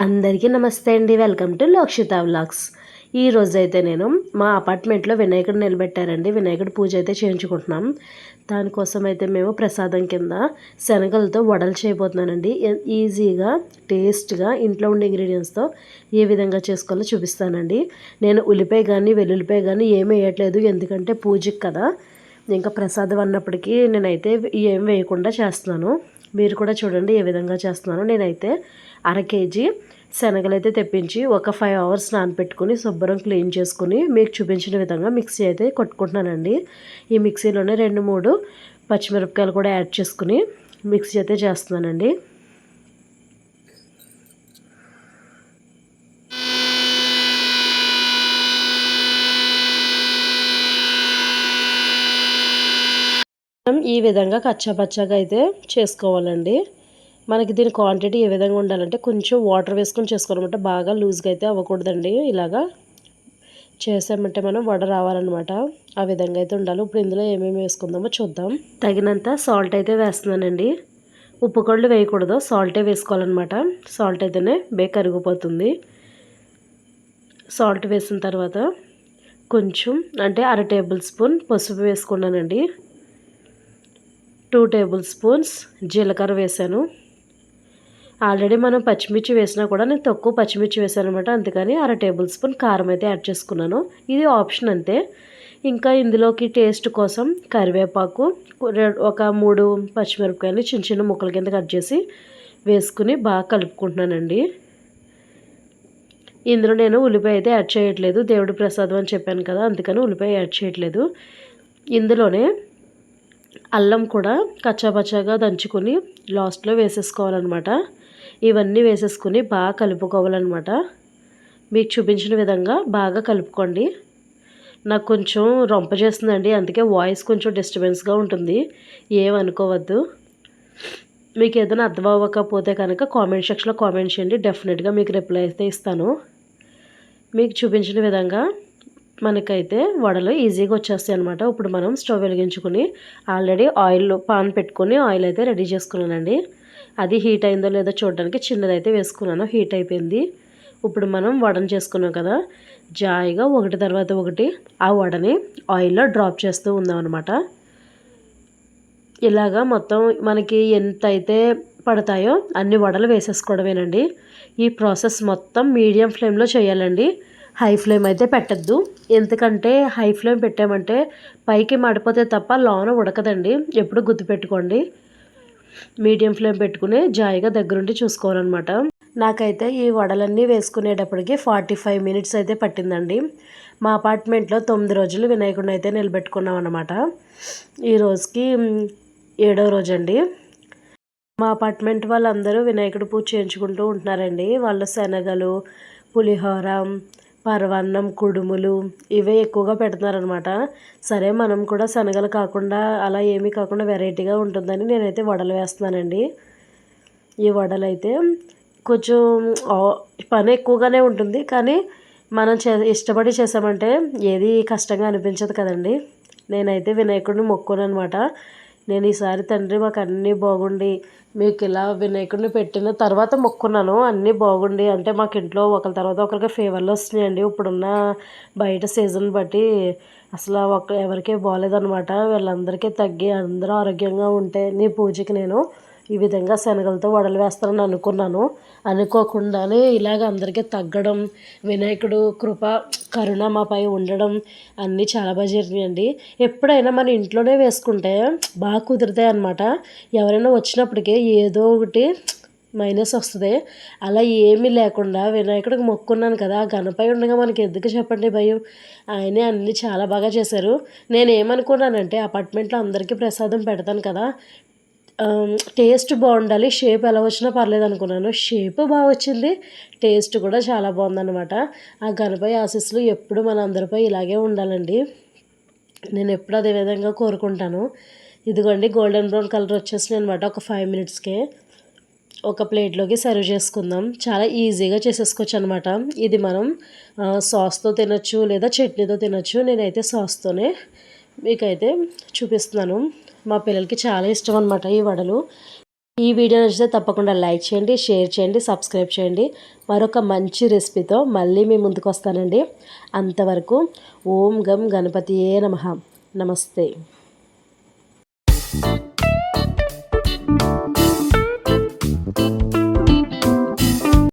అందరికీ నమస్తే అండి. Welcome to Lokshitha vlogs. ఈ రోజైతే అయితే నేను మా అపార్ట్మెంట్లో వినాయకుడు నిలబెట్టారండి. వినాయకుడు పూజ అయితే చేయించుకుంటున్నాం. దానికోసం అయితే మేము ప్రసాదం కింద శనగలతో వడలు చేయబోతున్నానండి. ఈజీగా టేస్ట్గా ఇంట్లో ఉండే ఇంగ్రీడియంట్స్తో ఏ విధంగా చేసుకోవాలో చూపిస్తానండి. నేను ఉల్లిపాయ కానీ వెల్లుల్లిపాయ కానీ ఏమి వేయట్లేదు. ఎందుకంటే పూజకి కదా. ఇంకా ప్రసాదం అన్నప్పటికీ నేనైతే ఏం వేయకుండా చేస్తున్నాను. మీరు కూడా చూడండి ఏ విధంగా చేస్తున్నాను. నేనైతే అర కేజీ శనగలు అయితే తెప్పించి ఒక ఫైవ్ అవర్స్ నానపెట్టుకుని శుభ్రం క్లీన్ చేసుకుని మీకు చూపించిన విధంగా మిక్సీ అయితే కొట్టుకుంటున్నానండి. ఈ మిక్సీలోనే రెండు మూడు పచ్చిమిరపకాయలు కూడా యాడ్ చేసుకుని మిక్సీ అయితే చేస్తున్నానండి. మనం ఈ విధంగా కచ్చాపచ్చాగా అయితే చేసుకోవాలండి. మనకి దీని క్వాంటిటీ ఏ విధంగా ఉండాలంటే కొంచెం వాటర్ వేసుకొని చేసుకోవాలన్నమాట. బాగా లూజ్గా అయితే అవ్వకూడదండి. ఇలాగా చేసామంటే మనం వడ రావాలన్నమాట. ఆ విధంగా అయితే ఉండాలి. ఇప్పుడు ఇందులో ఏమేమి వేసుకుందామో చూద్దాం. తగినంత సాల్ట్ అయితే వేస్తున్నానండి. ఉప్పు కళ్ళు వేయకూడదు. సాల్టే వేసుకోవాలన్నమాట. సాల్ట్ అయితేనే బే కరిగిపోతుంది. సాల్ట్ వేసిన తర్వాత కొంచెం అంటే అర టేబుల్ స్పూన్ పసుపు వేసుకున్నానండి. టూ టేబుల్ స్పూన్స్ జీలకర్ర వేసాను ఆల్రెడీ మనం పచ్చిమిర్చి వేసినా కూడా నేను తక్కువ పచ్చిమిర్చి వేసాను అనమాట అందుకని అర టేబుల్ స్పూన్ కారం అయితే యాడ్ చేసుకున్నాను. ఇది ఆప్షన్ అంతే. ఇంకా ఇందులోకి టేస్ట్ కోసం కరివేపాకు ఒక మూడు పచ్చిమిరపకాయలు చిన్న చిన్న ముక్కల కింద కట్ చేసి వేసుకుని బాగా కలుపుకుంటున్నానండి. ఇందులో నేను ఉల్లిపాయ అయితే యాడ్ చేయట్లేదు. దేవుడి ప్రసాదం అని చెప్పాను కదా అందుకని ఉల్లిపాయ యాడ్ చేయట్లేదు. ఇందులోనే అల్లం కూడా కచ్చాపచ్చాగా దంచుకొని లాస్ట్లో వేసేసుకోవాలన్నమాట. ఇవన్నీ వేసేసుకుని బాగా కలుపుకోవాలన్నమాట. మీకు చూపించిన విధంగా బాగా కలుపుకోండి. నాకు కొంచెం రొంప చేస్తుందండి అందుకే వాయిస్ కొంచెం డిస్టర్బెన్స్గా ఉంటుంది. ఏమనుకోవద్దు. మీకు ఏదైనా అర్థం అవ్వకపోతే కనుక కామెంట్ సెక్షన్లో కామెంట్ చేయండి డెఫినెట్గా మీకు రిప్లై అయితే ఇస్తాను. మీకు చూపించిన విధంగా మనకైతే వడలు ఈజీగా వచ్చేస్తాయి అనమాట ఇప్పుడు మనం స్టవ్ వెలిగించుకుని ఆల్రెడీ ఆయిల్ పాన్ పెట్టుకొని ఆయిల్ అయితే రెడీ చేసుకున్నానండి. అది హీట్ అయిందో లేదో చూడడానికి చిన్నదైతే వేసుకున్నాను హీట్ అయిపోయింది. ఇప్పుడు మనం వడను చేసుకున్నాం కదా జాయిగా ఒకటి తర్వాత ఒకటి ఆ వడని ఆయిల్లో డ్రాప్ చేస్తూ ఉందాం అనమాట ఇలాగా మొత్తం మనకి ఎంత అయితే పడతాయో అన్ని వడలు వేసేసుకోవడమేనండి. ఈ ప్రాసెస్ మొత్తం మీడియం ఫ్లేమ్లో చేయాలండి. హై ఫ్లేమ్ అయితే పెట్టద్దు. ఎందుకంటే హై ఫ్లేమ్ పెట్టామంటే పైకి మడిపోతే తప్ప లోన ఉడకదండి. ఎప్పుడు గుర్తుపెట్టుకోండి మీడియం ఫ్లేమ్ పెట్టుకుని జాయిగా దగ్గరుండి చూసుకోవాలన్నమాట. నాకైతే ఈ వడలన్నీ వేసుకునేటప్పటికి ఫార్టీ ఫైవ్ మినిట్స్ అయితే పట్టిందండి. మా అపార్ట్మెంట్లో తొమ్మిది రోజులు వినాయకుడిని అయితే నిలబెట్టుకున్నాం అనమాట ఈ రోజుకి ఏడో రోజు అండి మా అపార్ట్మెంట్ వాళ్ళందరూ వినాయకుడు పూజ చేయించుకుంటూ ఉంటున్నారండి. వాళ్ళ శనగలు పులిహోర పరవన్నం కుడుములు ఇవే ఎక్కువగా పెడుతున్నారనమాట సరే మనం కూడా శనగలు కాకుండా అలా ఏమీ కాకుండా వెరైటీగా ఉంటుందని నేనైతే వడలు వేస్తున్నానండి. ఈ వడలు అయితే కొంచెం పని ఎక్కువగానే ఉంటుంది. కానీ మనం చే ఇష్టపడి చేసామంటే ఏది కష్టంగా అనిపించదు కదండి. నేనైతే వినాయకుడిని మొక్కును అనమాట నేను ఈసారి తండ్రి మాకు అన్నీ బాగుండి. మీకు ఇలా వినాయకుడిని పెట్టిన తర్వాత మొక్కున్నాను. అన్నీ బాగుండి. అంటే మాకు ఇంట్లో ఒకరి తర్వాత ఒకరికి ఫీవర్లు వస్తున్నాయండి. ఇప్పుడున్న బయట సీజన్ బట్టి అసలు ఒక ఎవరికీ బాగాలేదనమాట వీళ్ళందరికీ తగ్గి అందరూ ఆరోగ్యంగా ఉంటే నీ పూజకి నేను ఈ విధంగా శనగలతో వడలు వేస్తారని అనుకున్నాను. అనుకోకుండానే ఇలాగ అందరికీ తగ్గడం వినాయకుడు కృప కరుణ మాపై ఉండడం అన్నీ చాలా బాగా జరిగినాయండి. ఎప్పుడైనా మన ఇంట్లోనే వేసుకుంటే బాగా కుదురుతాయి అన్నమాట. ఎవరైనా వచ్చినప్పటికీ ఏదో ఒకటి మైనస్ వస్తుంది. అలా ఏమీ లేకుండా వినాయకుడికి మొక్కున్నాను కదా గణపై ఉండగా మనకి ఎందుకు చెప్పండి భయం? ఆయనే అన్నీ చాలా బాగా చేశారు. నేను ఏమనుకున్నానంటే అపార్ట్మెంట్లో అందరికీ ప్రసాదం పెడతాను కదా టేస్ట్ బాగుండాలి షేప్ ఎలా వచ్చినా పర్లేదు అనుకున్నాను. షేప్ బాగా వచ్చింది టేస్ట్ కూడా చాలా బాగుందన్నమాట. ఆ గణపతి ఆశీస్సులు ఎప్పుడు మన అందరిపై ఇలాగే ఉండాలండి. నేను ఎప్పుడు అదే విధంగా కోరుకుంటాను. ఇదిగోండి గోల్డెన్ బ్రౌన్ కలర్ వచ్చేసింది అనమాట ఒక ఫైవ్ మినిట్స్కే ఒక ప్లేట్లోకి సర్వ్ చేసుకుందాం. చాలా ఈజీగా చేసేసుకోవచ్చు అనమాట ఇది మనం సాస్తో తినొచ్చు లేదా చట్నీతో తినొచ్చు. నేనైతే సాస్తోనే మీకైతే చూపిస్తున్నాను. మా పిల్లలకి చాలా ఇష్టం అనమాట ఈ వడలు. ఈ వీడియో నచ్చితే తప్పకుండా లైక్ చేయండి షేర్ చేయండి సబ్స్క్రైబ్ చేయండి. మరొక మంచి రెసిపీతో మళ్ళీ మీ ముందుకు వస్తానండి. అంతవరకు ఓం గం గణపతియే నమ. నమస్తే.